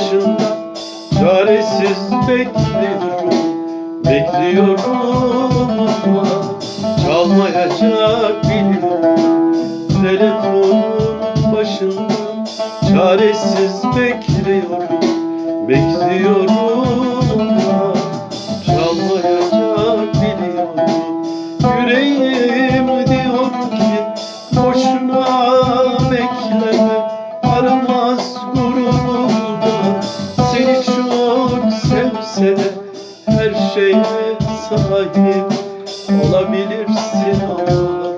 başında Çaresiz bekliyorum Bekliyorum. Ama Çalmayacak biliyorum Telefonun başında. Çaresiz bekliyorum Bekliyorum. Ama Çalmayacak biliyorum Yüreğim diyor ki Boşuna şeye sahip Olabilirsin ama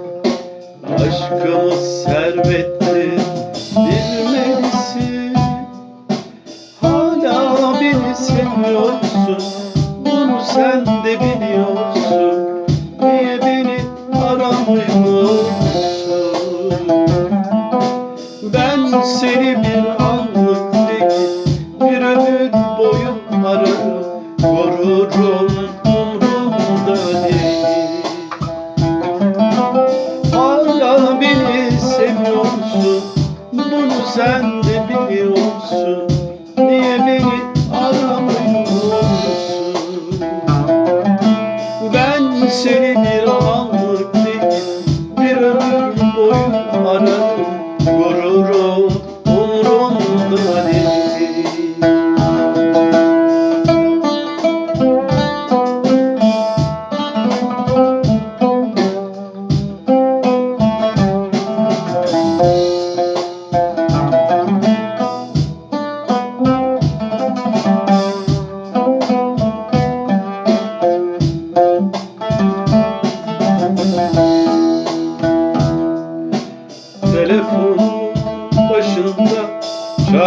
Aşkımız servetti Bilmelisin. Hala beni seviyorsun Bunu sen de biliyorsun. Niye beni aramıyorsun? Ben seni bir sen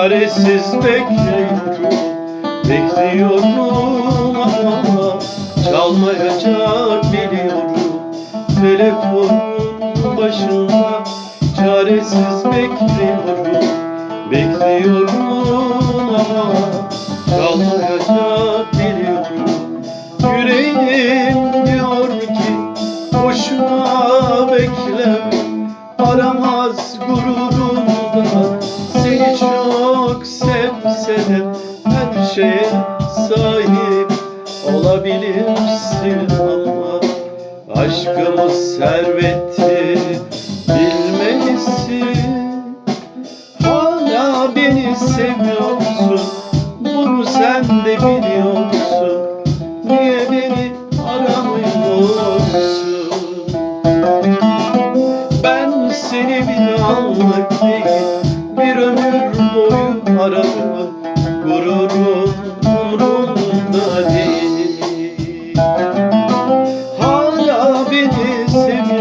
çaresiz bekliyorum Bekliyorum ama çalmayacak biliyorum. Telefonun başında çaresiz bekliyorum Bekliyorum de Her şeye sahip olabilirsin ama Aşkımız servetti bilmelisin. Hala beni seviyorsun. Bunu sen de biliyorsun varım gururum umurumda değil. Hala beni seviyor